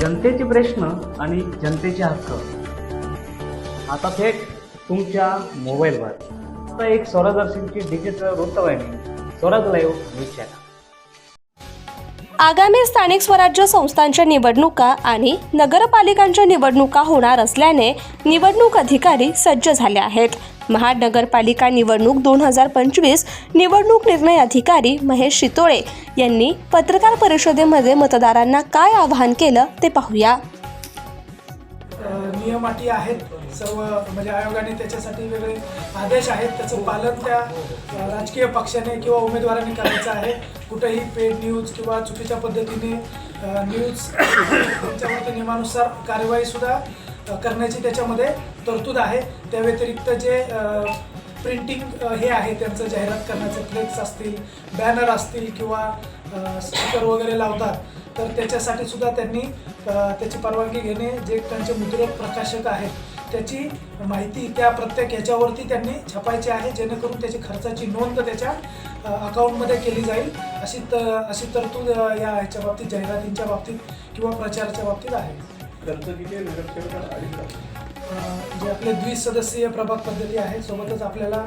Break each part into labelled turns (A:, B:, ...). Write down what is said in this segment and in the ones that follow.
A: जनतेचे प्रश्न आणि जनतेचे हक्क. आता थेट तुमच्या मोबाईलवर आता एक स्वरादर्शनची डिजिटल वृत्तवाहिनी स्वराज लाईव्ह न्यूज चॅनल
B: आगामी स्थानिक स्वराज्य संस्थांच्या निवडणुका आणि नगरपालिकांच्या निवडणुका होणार असल्याने निवडणूक अधिकारी सज्ज झाले आहेत. महानगरपालिका निवडणूक दोन हजार पंचवीस निवडणूक निर्णय अधिकारी महेश शितोळे यांनी पत्रकार परिषदेमध्ये मतदारांना काय आवाहन केलं ते पाहूया.
C: अ, नियम अटी आहेत. सर्व म्हणजे आयोगाने त्याच्यासाठी वेगळे आदेश आहेत. त्याचं पालन त्या राजकीय पक्षाने किंवा उमेदवाराने करायचं आहे. कुठेही पेड न्यूज किंवा चुकीच्या पद्धतीने न्यूज त्यांच्यावरती नियमानुसार कार्यवाहीसुद्धा अ, करण्याची त्याच्यामध्ये तरतूद आहे. त्या व्यतिरिक्त जे प्रिंटिंग हे आहे त्यांचं जाहिरात करण्याचे फ्लेक्स असतील बॅनर असतील किंवा स्टिकर वगैरे लावतात तर त्याच्यासाठी सुद्धा त्यांनी त्याची परवानगी घेणे जे त्यांचे मुद्रक प्रकाशक आहेत त्याची माहिती त्या प्रत्येक ह्याच्यावरती त्यांनी छापायची आहे जेणेकरून त्याची खर्चाची नोंद त्याच्या अकाउंटमध्ये केली जाईल अशी त अशी तरतूद या ह्याच्या बाबतीत जाहिरातींच्या बाबतीत किंवा प्रचाराच्या बाबतीत आहे.
D: खर्च किती नगरसेवकाला अडीच लाख
C: जे आपले द्विसदस्यीय प्रभाग पद्धती आहे सोबतच आपल्याला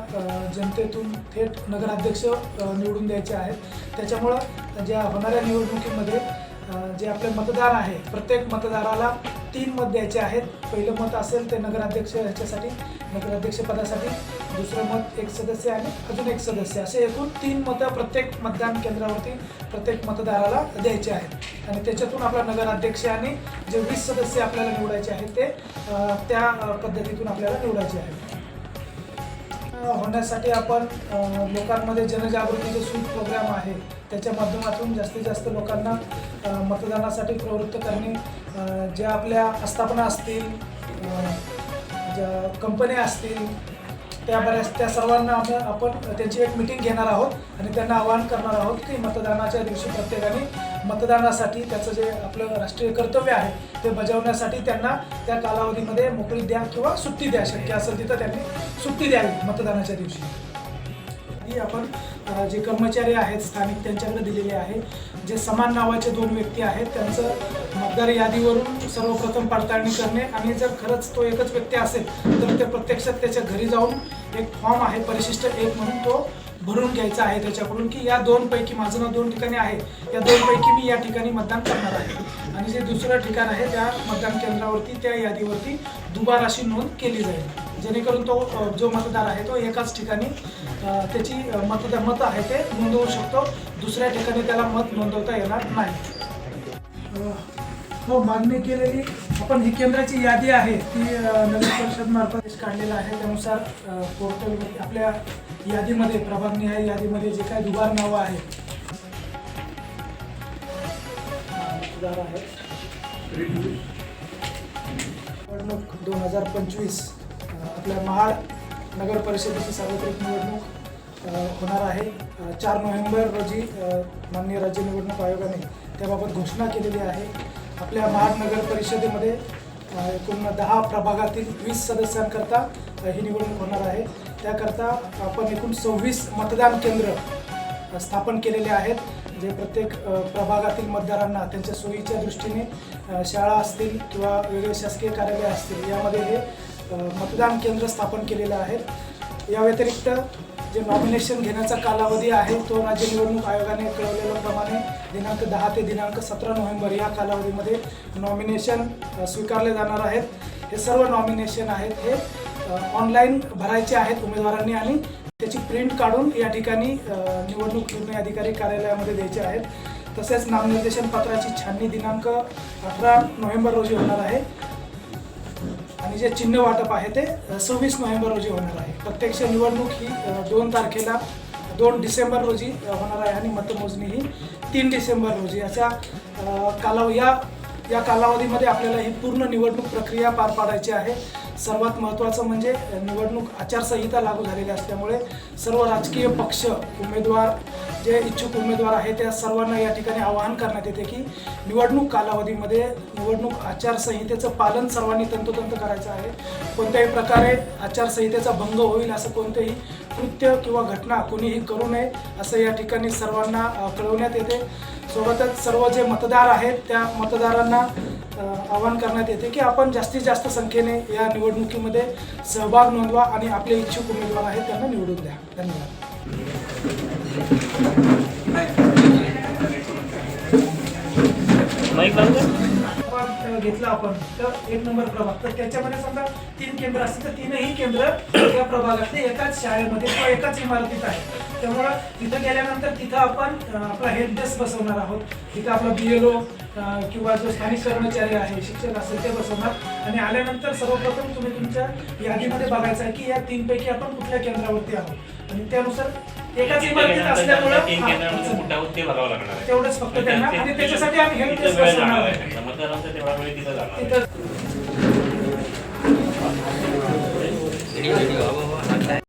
C: जनतेतून थेट नगराध्यक्ष निवडून द्यायचे आहेत. त्याच्यामुळं ज्या होणाऱ्या निवडणुकीमध्ये जे आपले मतदार आहे प्रत्येक मतदाराला तीन मत द्यायचे आहेत. पहिलं मत असेल ते नगराध्यक्ष ह्याच्यासाठी नगराध्यक्षपदासाठी दुसरं मत एक सदस्य आणि अजून एक सदस्य. असे एकूण तीन मतं प्रत्येक मतदान केंद्रावरती प्रत्येक मतदाराला द्यायचे आहेत. आणि त्याच्यातून आपला नगराध्यक्ष आणि जे वीस सदस्य आपल्याला निवडायचे आहेत ते त्या पद्धतीतून आपल्याला निवडायचे आहेत. होण्यासाठी आपण लोकांमध्ये जनजागृतीचे सूट प्रोग्राम आहे. त्याच्या माध्यमातून जास्तीत जास्त लोकांना मतदानासाठी प्रवृत्त करणे ज्या आपल्या आस्थापना असतील ज्या कंपन्या असतील त्या बऱ्याच त्या सर्वांना आपण आपण त्यांची एक मिटिंग घेणार आहोत आणि त्यांना आवाहन करणार आहोत की मतदानाच्या दिवशी प्रत्येकाने मतदानासाठी त्याचं जे आपलं राष्ट्रीय कर्तव्य आहे ते बजावण्यासाठी त्यांना त्या कालावधीमध्ये मोकळी द्या किंवा सुट्टी द्या. शक्य असेल तिथं त्यांनी सुट्टी द्यावी मतदानाच्या दिवशी. ही आपण जे कर्मचारी आहेत स्थानिक त्यांच्याकडे दिलेले आहे जे समान नावाचे दोन व्यक्ती आहेत त्यांचं मतदार यादीवरून सर्वप्रथम पडताळणी करणे आणि जर खरंच तो एकच व्यक्ती असेल तर ते प्रत्यक्षात त्याच्या घरी जाऊन एक फॉर्म आहे परिशिष्ट एक म्हणून तो भरून घ्यायचा आहे त्याच्याकडून की या दोन पैकी माझं नाव दोन ठिकाणी आहे या दोन पैकी मी या ठिकाणी मतदान करणार आहे. आणि जे दुसरं ठिकाण आहे त्या मतदान केंद्रावरती त्या यादीवरती दुबार अशी नोंद केली जाईल. जेणेकरून तो जो मतदार आहे तो एकाच ठिकाणी त्याची मतदार मत आहे ते नोंदवू शकतो. दुसऱ्या ठिकाणी त्याला मत नोंदवता येणार नाही. हो मागणी केलेली आपण ही केंद्राची यादी आहे ती नगर परिषद मार्फत काढलेला आहे. त्यानुसार पोर्टल आपल्या यादीमध्ये प्रभागनिहाय यादीमध्ये जे काही दुबार नावं निवडणूक दोन हजार पंचवीस. आपल्या महाड नगर परिषदेची सार्वत्रिक निवडणूक होणार आहे. चार नोव्हेंबर रोजी माननीय राज्य निवडणूक आयोगाने त्याबाबत घोषणा केलेली आहे. आपल्या महाड नगर परिषदेमध्ये एकूण दहा प्रभागातील वीस सदस्यांकरता ही निवडणूक होणार आहे. त्याकरता आपण एकूण सव्वीस मतदान केंद्र स्थापन केलेले आहेत जे प्रत्येक प्रभागातील मतदारांना त्यांच्या सोयीच्या दृष्टीने शाळा असतील किंवा वेगळे शासकीय कार्यालय असतील यामध्ये हे मतदान केंद्र स्थापन केलेलं आहे. या व्यतिरिक्त जे नॉमिनेशन घेण्याचा कालावधी आहे तो राज्य निवडणूक आयोगाने कळवलेल्याप्रमाणे दिनांक दहा ते दिनांक सतरा नोव्हेंबर या कालावधीमध्ये नॉमिनेशन स्वीकारले जाणार आहेत. हे सर्व नॉमिनेशन आहेत. हे ऑनलाईन भरायचे आहेत उमेदवारांनी आणि त्याची प्रिंट काढून या ठिकाणी निवडणूक निर्णय अधिकारी कार्यालयामध्ये द्यायचे आहेत. तसेच नामनिर्देशन पत्राची छाननी दिनांक अठरा नोव्हेंबर रोजी होणार आहे. आणि जे चिन्ह वाटप आहे ते सव्वीस नोव्हेंबर रोजी होणार आहे. प्रत्यक्ष निवडणूक ही दोन तारखेला दोन डिसेंबर रोजी होणार आहे आणि मतमोजणी ही तीन डिसेंबर रोजी. अशा कालाव या या कालावधीमध्ये आपल्याला ही पूर्ण निवडणूक प्रक्रिया पार पाडायची आहे. सर्वात महत्त्वाचं म्हणजे निवडणूक आचारसंहिता लागू झालेली असल्यामुळे सर्व राजकीय पक्ष उमेदवार जे इच्छुक उमेदवार आहेत त्या सर्वांना या ठिकाणी आवाहन करण्यात येते की निवडणूक कालावधीमध्ये निवडणूक आचारसंहितेचं पालन सर्वांनी तंतोतंत करायचं आहे. कोणत्याही प्रकारे आचारसंहितेचा भंग होईल असं कोणतेही कृत्य किंवा घटना कोणीही करू नये असं या ठिकाणी सर्वांना कळवण्यात येते. सोबतच सर्व जे मतदार आहेत त्या मतदारांना आवाहन करण्यात येते की आपण जास्तीत जास्त संख्येने या निवडणुकीमध्ये सहभाग नोंदवा आणि आपले इच्छुक उमेदवार आहेत त्यांना निवडून द्या. धन्यवाद. घेतलं आपण तर एक नंबर प्रभाग. तर त्याच्यामध्ये समजा तीन केंद्र असतील तर तीनही केंद्र त्या प्रभागातले एकाच शाळेमध्ये किंवा एकाच इमारतीत आहे त्यामुळं तिथं गेल्यानंतर तिथं आपण आपला हेल्प डेस्क बसवणार आहोत. तिथं आपला बी एल ओ किंवा जो स्थानिक कर्मचारी आहे शिक्षक असेल ते बसवणार. आणि आल्यानंतर सर्वप्रथम तुम्ही तुमच्या यादीमध्ये बघायचं आहे की या तीनपैकी आपण कुठल्या केंद्रावरती आहोत. आणि त्यानुसार एकाच इमारतीत असल्यामुळं
E: तीन केंद्रामध्ये कुठं ते बघावं लागणार आहे.
C: तेवढंच फक्त त्यांना. आणि त्याच्यासाठी आम्ही हेल्प
E: वेळ जाणार आहे. मतदारांचा तेवढा वेळ तिथं जाणार आहे.
C: तिथं